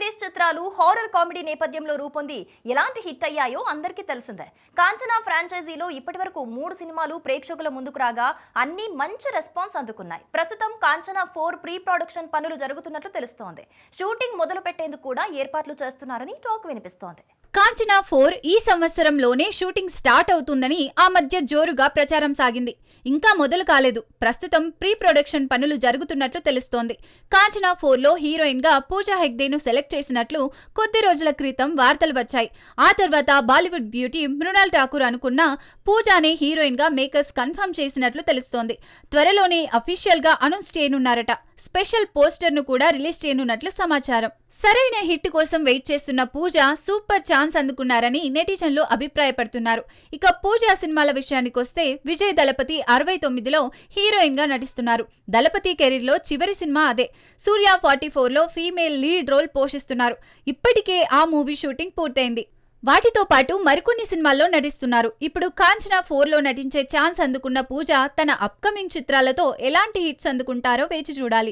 Series చిత్రాలు horror comedy నేపథ్యంలో రూపొంది. ఎలాంటి హిట్ అయ్యాయో అందరికీ తెలిసిందే. కాంచనా ఫ్రాంచైజీలో ఇప్పటివరకు మూడు సినిమాలు ప్రేక్షకుల ముందుకు రాగా అన్ని మంచి రెస్పాన్స్ అందుకున్నాయి. ప్రస్తుతం కాంచనా ఫోర్ ప్రీ ప్రొడక్షన్ పనులు జరుగుతున్నట్లు తెలుస్తోంది. షూటింగ్ మొదలు పెట్టేందుకు కూడా ఏర్పాట్లు చేస్తున్నారని టాక్ వినిపిస్తోంది. కాంచనా ఫోర్ ఈ సంవత్సరంలోనే షూటింగ్ స్టార్ట్ అవుతుందని ఆ మధ్య జోరుగా ప్రచారం సాగింది. ఇంకా మొదలు కాలేదు. ప్రస్తుతం ప్రీ ప్రొడక్షన్ పనులు జరుగుతున్నట్లు తెలుస్తోంది. కాంచనా ఫోర్లో హీరోయిన్గా పూజా హెగ్దేను సెలెక్ట్ చేసినట్లు కొద్ది రోజుల క్రితం వార్తలు వచ్చాయి. ఆ తర్వాత బాలీవుడ్ బ్యూటీ మృణాల్ ఠాకూర్ అనుకున్న పూజానే హీరోయిన్గా మేకర్స్ కన్ఫర్మ్ చేసినట్లు తెలుస్తోంది. త్వరలోనే అఫీషియల్గా అనౌన్స్ చేయనున్నారట. స్పెషల్ పోస్టర్ను కూడా రిలీజ్ చేయనున్నట్లు సమాచారం. సరైన హిట్ కోసం వెయిట్ చేస్తున్న పూజ సూపర్ ఛాన్స్ అందుకున్నారని నెటిజన్లు అభిప్రాయపడుతున్నారు. ఇక పూజ సినిమాల విషయానికొస్తే విజయ్ దళపతి అరవై తొమ్మిదిలో హీరోయిన్గా నటిస్తున్నారు. దళపతి కెరీర్లో చివరి సినిమా అదే. సూర్య ఫార్టీ ఫోర్లో ఫీమేల్ లీడ్ రోల్ పోషిస్తున్నారు. ఇప్పటికే ఆ మూవీ షూటింగ్ పూర్తయింది. వాటితో పాటు మరికొన్ని సినిమాల్లో నటిస్తున్నారు. ఇప్పుడు కాంచనా ఫోర్లో నటించే ఛాన్స్ అందుకున్న పూజ తన అప్కమింగ్ చిత్రాలతో ఎలాంటి హిట్స్ అందుకుంటారో వేచి చూడాలి.